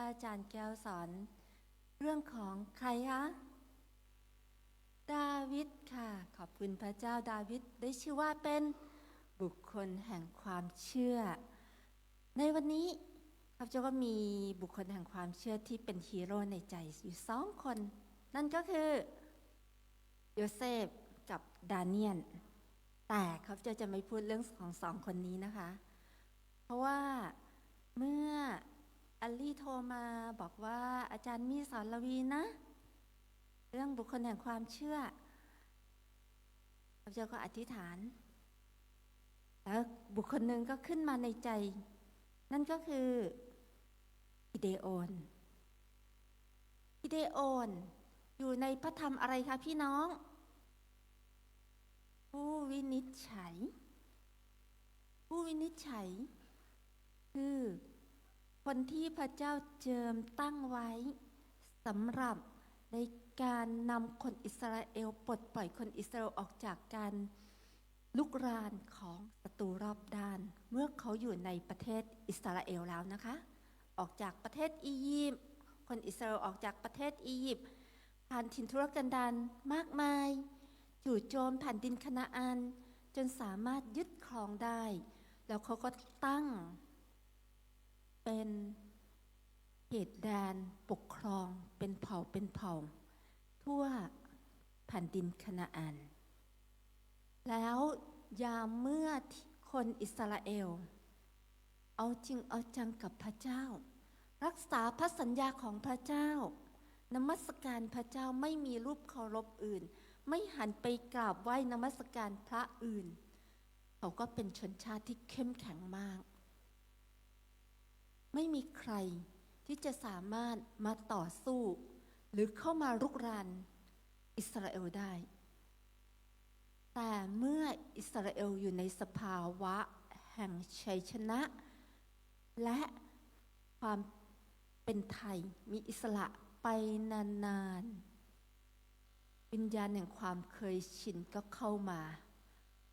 อาจารย์แก้วสอน เรื่องของใครคะ ดาวิดค่ะ ขอบคุณพระเจ้าดาวิดได้ชื่อว่าเป็นบุคคลแห่งความเชื่อ ในวันนี้ข้าพเจ้าก็มีบุคคลแห่งความเชื่อที่เป็นฮีโร่ในใจอยู่สองคน นั่นก็คือโยเซฟกับดาเนียน แต่ข้าพเจ้าจะไม่พูดเรื่องของสองคนนี้นะคะ เพราะว่าเมื่อ อลลี่โทรมาบอกว่าอาจารย์มีสอนลวีนะ เรื่องบุคคลแห่งความเชื่อข้าพเจ้าก็อธิษฐาน แล้วบุคคลหนึ่งก็ขึ้นมาในใจ นั่นก็คือกิเดโอนกิเดโอนอยู่ในพระธรรมอะไรคะพี่น้อง ผู้วินิจฉัย ผู้วินิจฉัย คือ คนที่พระเจ้าเจิมตั้งไว้สำหรับในการนำคนอิสราเอลปลดปล่อยคนอิสราเอลออกจากการลุกรานของศัตรูรอบด้าน เมื่อเขาอยู่ในประเทศอิสราเอลแล้วนะคะ ออกจากประเทศอียิปต์คนอิสราเอลออกจากประเทศอียิปต์ผ่านถิ่นทุรกันดารมากมายจู่โจมผ่านดินคณาอัน จนสามารถยึดครองได้ แล้วเขาก็ตั้ง เป็นเขตแดนปกครองเป็นเผ่าเป็นเผ่า ทั่วแผ่นดินคณาอัน แล้วยามเมื่อคนอิสราเอล เอาจริงเอาจังกับพระเจ้า รักษาพระสัญญาของพระเจ้านมัสการพระเจ้าไม่มีรูปเคารพอื่น ไม่หันไปกราบไหว้นมัสการพระอื่น เขาก็เป็นชนชาติที่เข้มแข็งมาก ไม่มีใครที่จะสามารถมาต่อสู้ หรือเข้ามารุกรานอิสราเอลได้ แต่เมื่ออิสราเอลอยู่ในสภาวะแห่งชัยชนะ และความเป็นไทยมีอิสระไปนานๆวิญญาณแห่งความเคยชินก็เข้ามา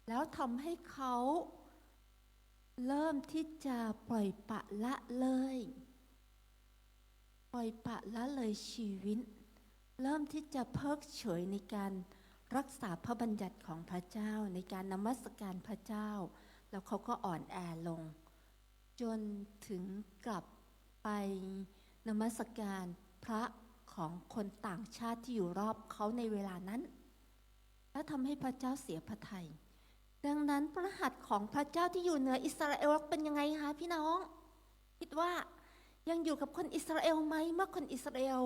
แล้วทำให้เขา เริ่มที่จะปล่อยปะละเลย ปล่อยปะละเลยชีวิต เริ่มที่จะเพิกเฉยในการรักษาพระบัญญัติของพระเจ้าในการนมัสการพระเจ้า แล้วเขาก็อ่อนแอลง จนถึงกลับไปนมัสการพระของคนต่างชาติที่อยู่รอบเขาในเวลานั้น และทำให้พระเจ้าเสียพระทัย ดังนั้นพระหัตถ์ของพระเจ้าที่อยู่เหนืออิสราเอลเป็นยังไงคะพี่น้อง คิดว่ายังอยู่กับคนอิสราเอลไหมเมื่อคนอิสราเอล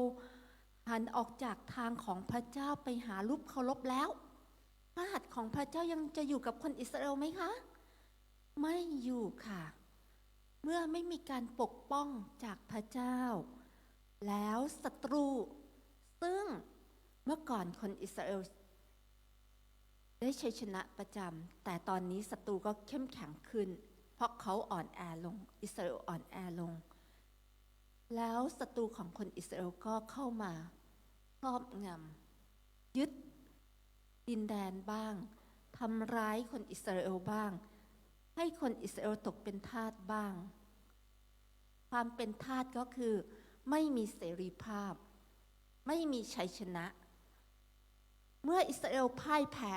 หันออกจากทางของพระเจ้าไปหารูปเคารพแล้ว พระหัตถ์ของพระเจ้ายังจะอยู่กับคนอิสราเอลไหมคะ ไม่อยู่ค่ะ เมื่อไม่มีการปกป้องจากพระเจ้า แล้วศัตรู ซึ่งเมื่อก่อนคนอิสราเอล ได้ชัยชนะประจำ แต่ตอนนี้ศัตรูก็เข้มแข็งขึ้น เพราะเขาอ่อนแอลง อิสราเอลอ่อนแอลง แล้วศัตรูของคนอิสราเอลก็เข้ามาครอบงำยึดดินแดนบ้างทำร้ายคนอิสราเอลบ้าง ให้คนอิสราเอลตกเป็นทาสบ้าง ความเป็นทาสก็คือไม่มีเสรีภาพ ไม่มีชัยชนะ เมื่ออิสราเอลพ่ายแพ้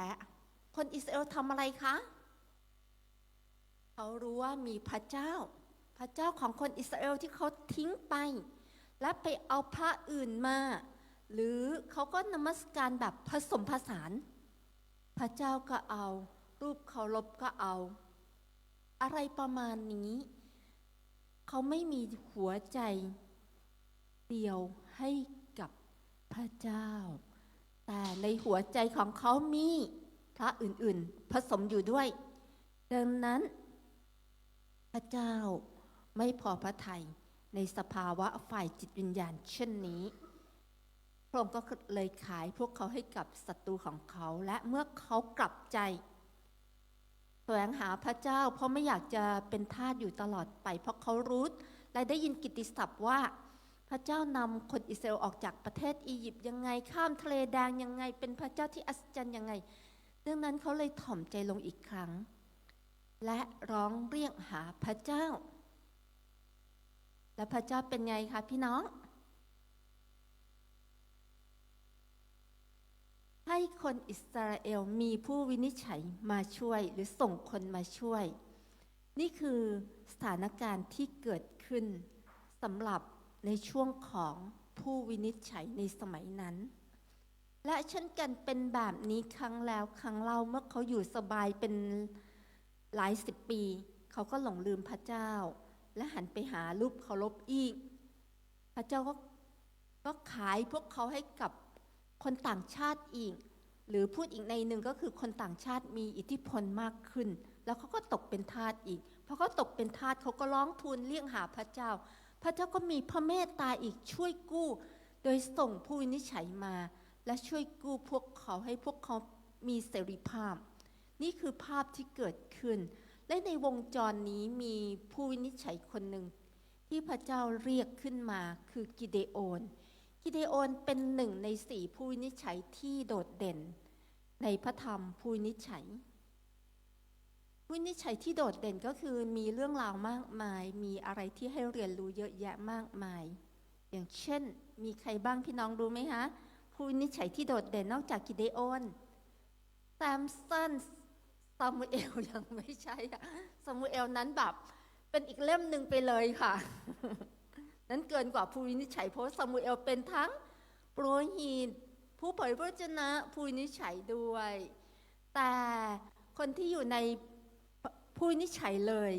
คนอิสราเอลทำอะไรคะ เขารู้ว่ามีพระเจ้า พระเจ้าของคนอิสราเอลที่เขาทิ้งไป และไปเอาพระอื่นมา หรือเขาก็นมัสการแบบผสมผสาน พระเจ้าก็เอา รูปเคารพก็เอา อะไรประมาณนี้ เขาไม่มีหัวใจ เดียวให้กับพระเจ้า แต่ในหัวใจของเขามี พระอื่นๆ ผสมอยู่ด้วย ดังนั้น พระเจ้าไม่พอพระทัยในสภาวะฝ่ายจิตวิญญาณเช่นนี้ พระองค์ก็เลยขายพวกเขาให้กับศัตรูของเขา และเมื่อเขากลับใจแสวงหาพระเจ้า เพราะไม่อยากจะเป็นทาสอยู่ตลอดไป เพราะเขารู้และได้ยินกิตติศัพท์ว่า พระเจ้านำคนอิสราเอลออกจากประเทศอียิปต์ยังไงข้ามทะเลแดงยังไง เป็นพระเจ้าที่อัศจรรย์ยังไง ดังนั้นเขาเลยถ่อมใจลงอีกครั้ง และร้องเรียกหาพระเจ้า และพระเจ้าเป็นไงคะพี่น้อง ให้คนอิสราเอลมีผู้วินิจฉัยมาช่วยหรือส่งคนมาช่วย นี่คือสถานการณ์ที่เกิดขึ้นสำหรับในช่วงของผู้วินิจฉัยในสมัยนั้น และเช่นกันเป็นแบบนี้ครั้งแล้วครั้งเล่าเมื่อเขาอยู่สบายเป็นหลายสิบปี เขาก็หลงลืมพระเจ้า และหันไปหารูปเคารพอีก พระเจ้าก็ก็ขายพวกเขาให้กับคนต่างชาติอีก หรือพูดอีกในหนึ่งก็คือคนต่างชาติมีอิทธิพลมากขึ้น แล้วเขาก็ตกเป็นทาสอีกพอเขาตกเป็นทาสเขาก็ร้องทูลเรียกหาพระเจ้า พระเจ้าก็มีพระเมตตาอีกช่วยกู้ โดยส่งผู้วินิจฉัยมา และช่วยกู้พวกเขาให้พวกเขามีเสรีภาพ นี่คือภาพที่เกิดขึ้น และในวงจรนี้มีผู้วินิจฉัยคนหนึ่ง ที่พระเจ้าเรียกขึ้นมาคือกิเดโอนกิเดโอนเป็นหนึ่งในสี่ผู้วินิจฉัยที่โดดเด่น ในพระธรรมผู้วินิจฉัยผู้วินิจฉัยที่โดดเด่นก็คือมีเรื่องราวมากมาย มีอะไรที่ให้เรียนรู้เยอะแยะมากมาย อย่างเช่น มีใครบ้างพี่น้องรู้ไหมคะ ผู้วินิจฉัยที่โดดเด่นนอกจากกิเดโอนแซมสันซามูเอลยังไม่ใช่อะซามูเอลนั้นแบบเป็นอีกเล่มหนึ่งไปเลยค่ะ นั้นเกินกว่าผู้วินิจฉัยเพราะซามูเอลเป็นทั้งโปรหิตผู้เผยพระวจนะผู้วินิจฉัยด้วย แต่คนที่อยู่ในผู้วินิจฉัยเลย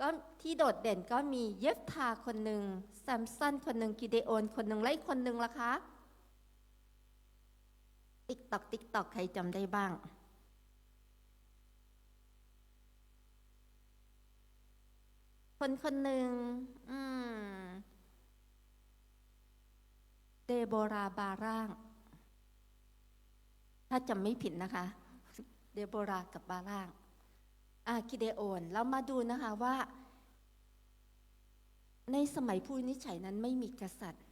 ก็ที่โดดเด่นก็มีเยฟทาคนหนึ่งแซมสันคนหนึ่งกิเดโอนคนหนึ่งและอีกคนหนึ่งล่ะคะ ติ๊กตอกติ๊กตอกใครจำได้บ้าง คนคนหนึ่งเดโบราบาร่าง ถ้าจำไม่ผิดนะคะ เดโบรากับบาร่างอากิเดโอน เรามาดูนะคะว่า ในสมัยผู้นิจฉัยนั้นไม่มีกษัตริย์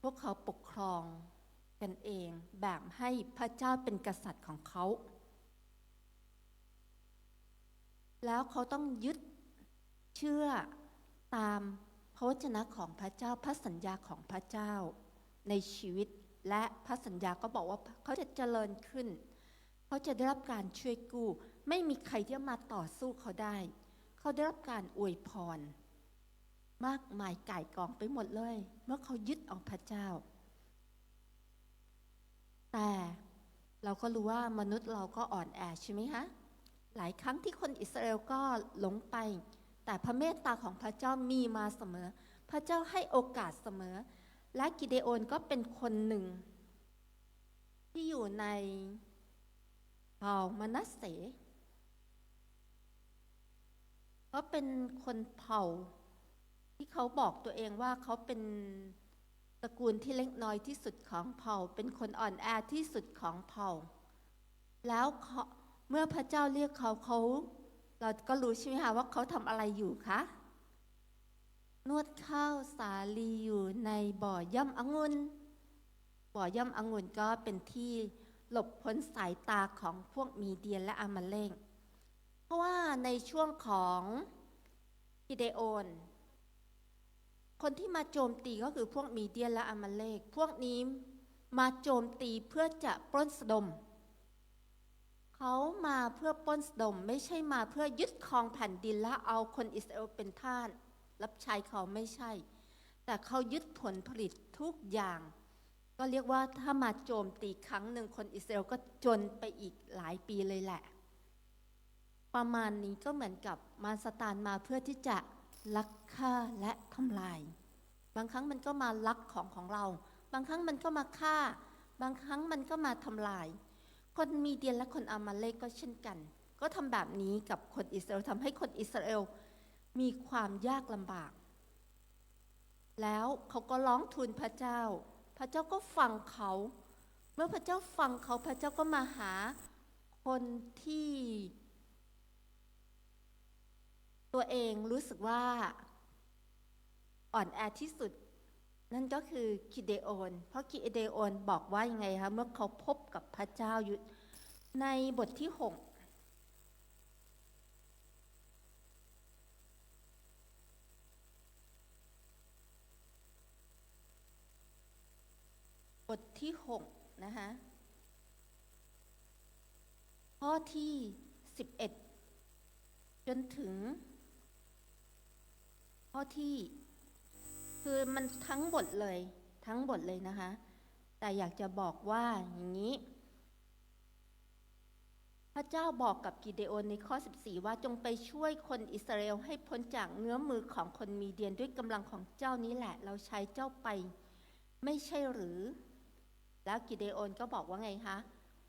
พวกเขาปกครอง กันเองแบบให้พระเจ้าเป็นกษัตริย์ของเขา แล้วเขาต้องยึดเชื่อตามพระวจนะของพระเจ้าพระสัญญาของพระเจ้าในชีวิตและพระสัญญาก็บอกว่าเขาจะเจริญขึ้น เขาจะได้รับการช่วยกู้ ไม่มีใครที่จะมาต่อสู้เขาได้ เขาได้รับการอวยพร มากมายก่ายกองไปหมดเลย เมื่อเขายึดเอาพระเจ้า แต่เราก็รู้ว่ามนุษย์เราก็อ่อนแอใช่ไหมคะหลายครั้งที่คนอิสราเอลก็หลงไป แต่พระเมตตาของพระเจ้ามีมาเสมอ พระเจ้าให้โอกาสเสมอ และกิเดโอนก็เป็นคนหนึ่ง ที่อยู่ในเผ่ามนัสเสเขาเป็นคนเผ่า ที่เขาบอกตัวเองว่าเขาเป็น ระกูลที่เล็กน้อยที่สุดของเผ่า เป็นคนอ่อนแอที่สุดของเผ่า แล้วเเมื่อพระเจ้าเรียกเขาเขา เราก็รู้ใช่ไหมคะว่าเขาทำอะไรอยู่คะนวดข้าวสาลีอยู่ในบ่อย่ำองุ่นบ่อย่ำองุ่นก็เป็นที่หลบพ้นสายตาของพวกมีเดียนและอามาเลงเพราะว่าในช่วงของกิเดโอน คนที่มาโจมตีก็คือพวกมีเดียและอามาเลก พวกนี้มาโจมตีเพื่อจะปล้นสดม เขามาเพื่อปล้นสดมไม่ใช่มาเพื่อยึดครองแผ่นดินและเอาคนอิสราเอลเป็นทาสรับใช้เขาไม่ใช่ แต่เขายึดผลผลิตทุกอย่าง ก็เรียกว่าถ้ามาโจมตีครั้งหนึ่งคนอิสราเอลก็จนไปอีกหลายปีเลยแหละ ประมาณนี้ก็เหมือนกับมาสตานมาเพื่อที่จะ ลักฆ่าและทำลาย บางครั้งมันก็มาลักของของเรา บางครั้งมันก็มาฆ่า บางครั้งมันก็มาทำลาย คนมีเดียนและคนอามาเลกก็เช่นกัน ก็ทำแบบนี้กับคนอิสราเอลทำให้คนอิสราเอลมีความยากลำบาก แล้วเขาก็ร้องทูลพระเจ้า พระเจ้าก็ฟังเขา เมื่อพระเจ้าฟังเขาพระเจ้าก็มาหาคนที่ ตัวเองรู้สึกว่าอ่อนแอที่สุด นั่นก็คือคิเดโอน เพราะคิเดโอนบอกว่ายังไงคะเมื่อเขาพบกับพระเจ้าอยู่ในบทที่หกบทที่หกนะคะข้อที่สิบเอ็ดจนถึง ข้อที่ คือมันทั้งบทเลย ทั้งบทเลยนะคะ แต่อยากจะบอกว่าอย่างนี้ พระเจ้าบอกกับกิเดโอนในข้อ 14 ว่าจงไปช่วยคนอิสราเอลให้พ้นจากเงื้อมมือของคนมีเดียนด้วยกำลังของเจ้านี้แหละ เราใช้เจ้าไป ไม่ใช่หรือ แล้วกิเดโอนก็บอกว่าไงคะ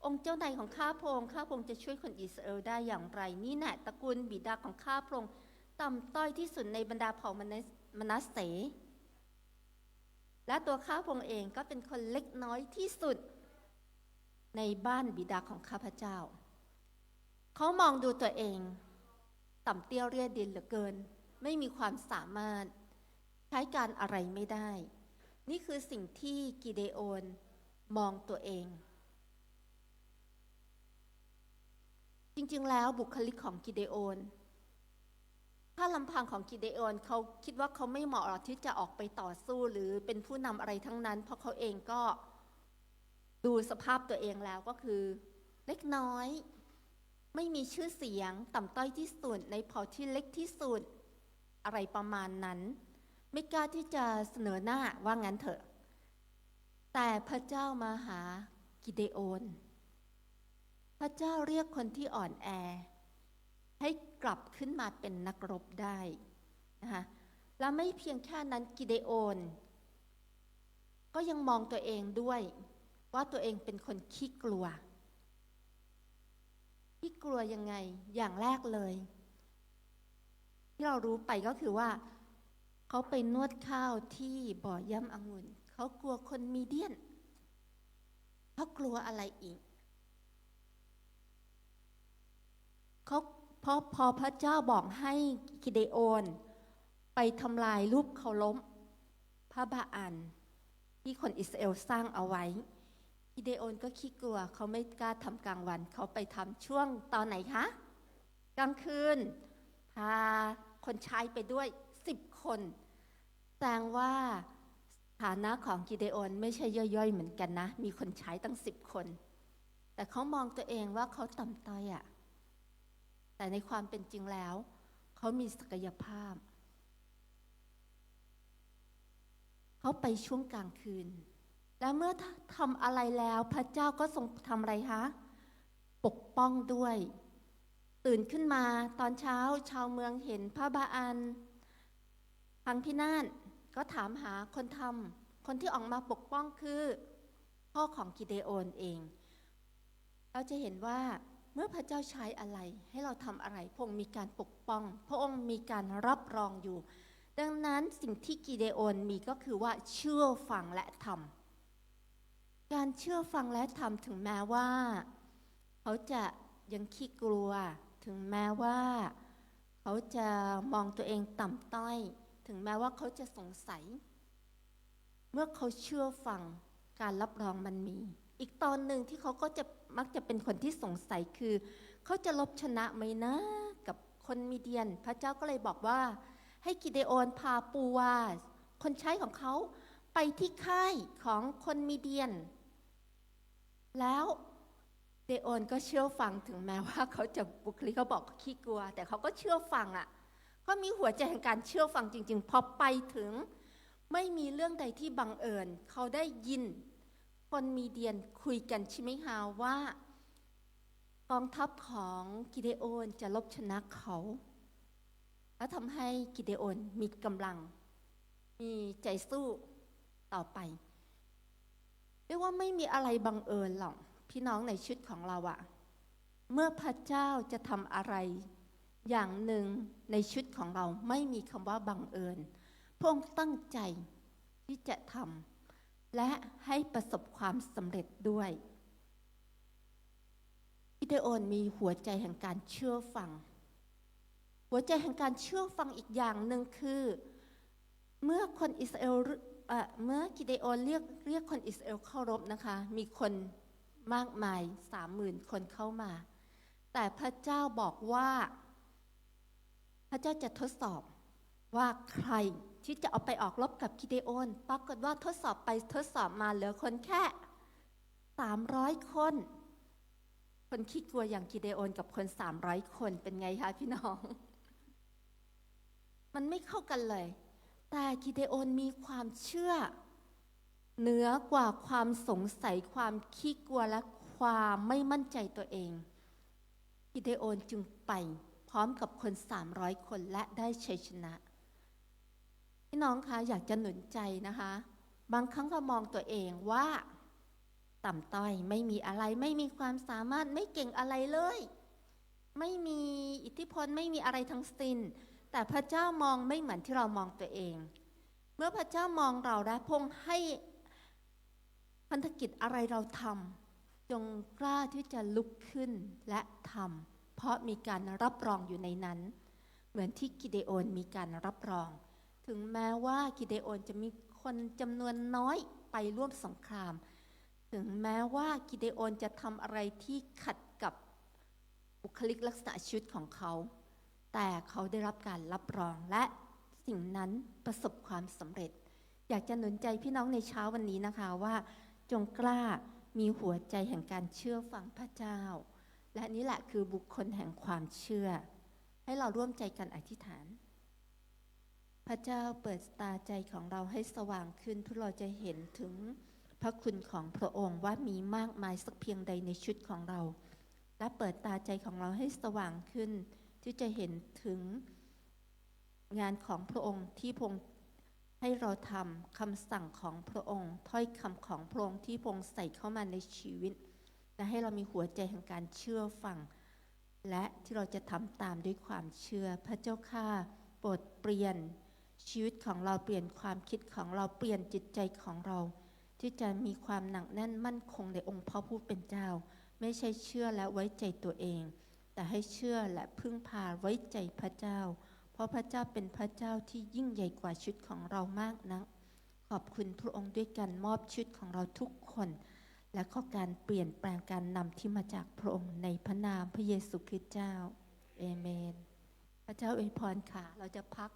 องค์เจ้านายของข้าพงค์ข้าพงค์จะช่วยคนอิสราเอลได้อย่างไร นี่แน่ตระกูลบิดาของข้าพงค์ ต่ำต้อยที่สุดในบรรดาเผ่ามนัสมนัสเส และตัวข้าพงเองก็เป็นคนเล็กน้อยที่สุด ในบ้านบิดาของข้าพเจ้า เขามองดูตัวเอง ต่ำเตี้ยเรียดินเหลือเกิน ไม่มีความสามารถ ใช้การอะไรไม่ได้ นี่คือสิ่งที่กิเดโอนมองตัวเอง จริงๆ แล้วบุคลิกของกิเดโอน ถ้าลำพังของกิเดโอนเขาคิดว่าเขาไม่เหมาะหรอกที่จะออกไปต่อสู้หรือเป็นผู้นำอะไรทั้งนั้น เพราะเขาเองก็ดูสภาพตัวเองแล้วก็คือ เล็กน้อย ไม่มีชื่อเสียงต่ำต้อยที่สุดในเผ่าที่เล็กที่สุดอะไรประมาณนั้น ไม่กล้าที่จะเสนอหน้าว่างั้นเถอะ แต่พระเจ้ามาหากิเดโอน พระเจ้าเรียกคนที่อ่อนแอ ให้กลับขึ้นมาเป็นนักรบได้นะคะแล้วไม่เพียงแค่นั้นกิเดโอน ก็ยังมองตัวเองด้วยว่าตัวเองเป็นคนขี้กลัว ขี้กลัวยังไงอย่างแรกเลย ที่เรารู้ไปก็คือว่า เขาไปนวดข้าวที่บ่อย่ำองุ่นเขากลัวคนมีเดียนเขากลัวอะไรอีก เขา เพราะพอพระเจ้าบอกให้กิเดโอนไปทำลายรูปเคารพพระบาอัน ที่คนอิสราเอลสร้างเอาไว้กิเดโอนก็ขี้กลัวเขาไม่กล้าทำกลางวัน เขาไปทำช่วงตอนไหนคะ กลางคืน พาคนใช้ไปด้วยสิบคนแสดงว่าฐานะของกิเดโอนไม่ใช่ย่อยๆเหมือนกันนะ มีคนใช้ตั้งสิบคน แต่เขามองตัวเองว่าเขาต่ำต้อยอะ แต่ในความเป็นจริงแล้ว เขามีศักยภาพ เขาไปช่วงกลางคืน แล้วเมื่อทำอะไรแล้วพระเจ้าก็ทรงทำอะไรคะปกป้องด้วย ตื่นขึ้นมาตอนเช้าชาวเมืองเห็นพระบาอันพังพินาศก็ถามหาคนทำคนที่ออกมาปกป้องคือ พ่อของกิเดโอนเอง เราจะเห็นว่า เมื่อพระเจ้าใช้อะไรให้เราทำอะไร พระองค์มีการปกป้อง พระองค์มีการรับรองอยู่ ดังนั้นสิ่งที่กิเดโอนมีก็คือว่าเชื่อฟังและทำการเชื่อฟังและทำถึงแม้ว่า เขาจะยังขี้กลัว ถึงแม้ว่า เขาจะมองตัวเองต่ำต้อย ถึงแม้ว่าเขาจะสงสัย เมื่อเขาเชื่อฟังการรับรองมันมี อีกตอนหนึ่งที่เขาก็จะ มักจะเป็นคนที่สงสัยคือ เขาจะลบชนะไหมนะ กับคนมีเดียน พระเจ้าก็เลยบอกว่า ให้กิเดโอนพาปูวาสคนใช้ของเขาไปที่ค่ายของคนมีเดียน แล้วเดโอนก็เชื่อฟังถึงแม้ว่าเขาจะบุคลิกเขาบอกขี้กลัว แต่เขาก็เชื่อฟังอะ่ะก็มีหัวใจแห่งการเชื่อฟังจริง ๆ พอไปถึงไม่มีเรื่องใดที่บังเอิญ เขาได้ยิน คนมีเดียนคุยกันใช่ไหมฮะว่ากองทัพของกิเดโอนจะลบชนะเขา แล้วทำให้กิเดโอนมีกำลัง มีใจสู้ต่อไปเรียกว่าไม่มีอะไรบังเอิญหรอกพี่น้องในชุดของเราอะเมื่อพระเจ้าจะทำอะไรอย่างหนึ่งในชุดของเราไม่มีคำว่าบังเอิญพระองค์ตั้งใจที่จะทำ และให้ประสบความสำเร็จด้วยกิเดโอนมีหัวใจแห่งการเชื่อฟัง หัวใจแห่งการเชื่อฟังอีกอย่างหนึ่งคือ เมื่อคนอิสราเอลเมื่อกิเดโอนเรียกเรียกคนอิสราเอลเข้ารบนะคะ มีคนมากมายสามหมื่นคนเข้ามา แต่พระเจ้าบอกว่า พระเจ้าจะทดสอบว่าใคร ที่จะเอาไปออกรบกับกิเดโอน ปรากฏว่าทดสอบไปทดสอบมาเหลือคนแค่สามร้อยคน คนขี้กลัวอย่างกิเดโอนกับคนสามร้อยคนเป็นไงคะพี่น้อง มันไม่เข้ากันเลย แต่กิเดโอนมีความเชื่อ เหนือกว่าความสงสัยความขี้กลัวและความไม่มั่นใจตัวเอง กิเดโอนจึงไปพร้อมกับคน300คนและได้ชัยชนะ พี่น้องคะอยากจะหนุนใจนะคะ บางครั้งเรามองตัวเองว่า ต่ำต้อยไม่มีอะไร ไม่มีความสามารถไม่เก่งอะไรเลย ไม่มีอิทธิพลไม่มีอะไรทั้งสิ้น แต่พระเจ้ามองไม่เหมือนที่เรามองตัวเอง เมื่อพระเจ้ามองเราและพงให้พันธกิจอะไรเราทำจงกล้าที่จะลุกขึ้นและทำเพราะมีการรับรองอยู่ในนั้น เหมือนที่กิเดโอนมีการรับรอง ถึงแม้ว่ากิเดโอนจะมีคนจำนวนน้อยไปร่วมสงคราม ถึงแม้ว่ากิเดโอนจะทำอะไรที่ขัดกับบุคลิกลักษณะชีวิตของเขา แต่เขาได้รับการรับรองและสิ่งนั้นประสบความสำเร็จ อยากจะหนุนใจพี่น้องในเช้าวันนี้นะคะว่า จงกล้ามีหัวใจแห่งการเชื่อฟังพระเจ้า และนี่แหละคือบุคคลแห่งความเชื่อ ให้เราร่วมใจกันอธิษฐาน พระเจ้าเปิดตาใจของเราให้สว่างขึ้นเพื่อเราจะเห็นถึงพระคุณของพระองค์ว่ามีมากมายสักเพียงใดในชุดของเรา และเปิดตาใจของเราให้สว่างขึ้น ที่จะเห็นถึงงานของพระองค์ที่พงให้เราทำคำสั่งของพระองค์ ถ้อยคำของพระองค์ที่พงใส่เข้ามาในชีวิต และให้เรามีหัวใจแห่งการเชื่อฟัง และที่เราจะทำตามด้วยความเชื่อพระเจ้าข้าโปรดเปลี่ยน ชีวิตของเราเปลี่ยนความคิดของเราเปลี่ยนจิตใจของเรา ที่จะมีความหนักแน่นมั่นคงในองค์พระผู้เป็นเจ้า ไม่ใช่เชื่อและไว้ใจตัวเอง แต่ให้เชื่อและพึ่งพาไว้ใจพระเจ้า เพราะพระเจ้าเป็นพระเจ้าที่ยิ่งใหญ่กว่าชีวิตของเรามากนักขอบคุณพระองค์ด้วยการมอบชีวิตของเราทุกคน และขอการเปลี่ยนแปลงการนำที่มาจากพระองค์ในพระนามพระเยซูคริสต์เจ้าเอเมน พระเจ้าอวยพรค่ะ เราจะพัก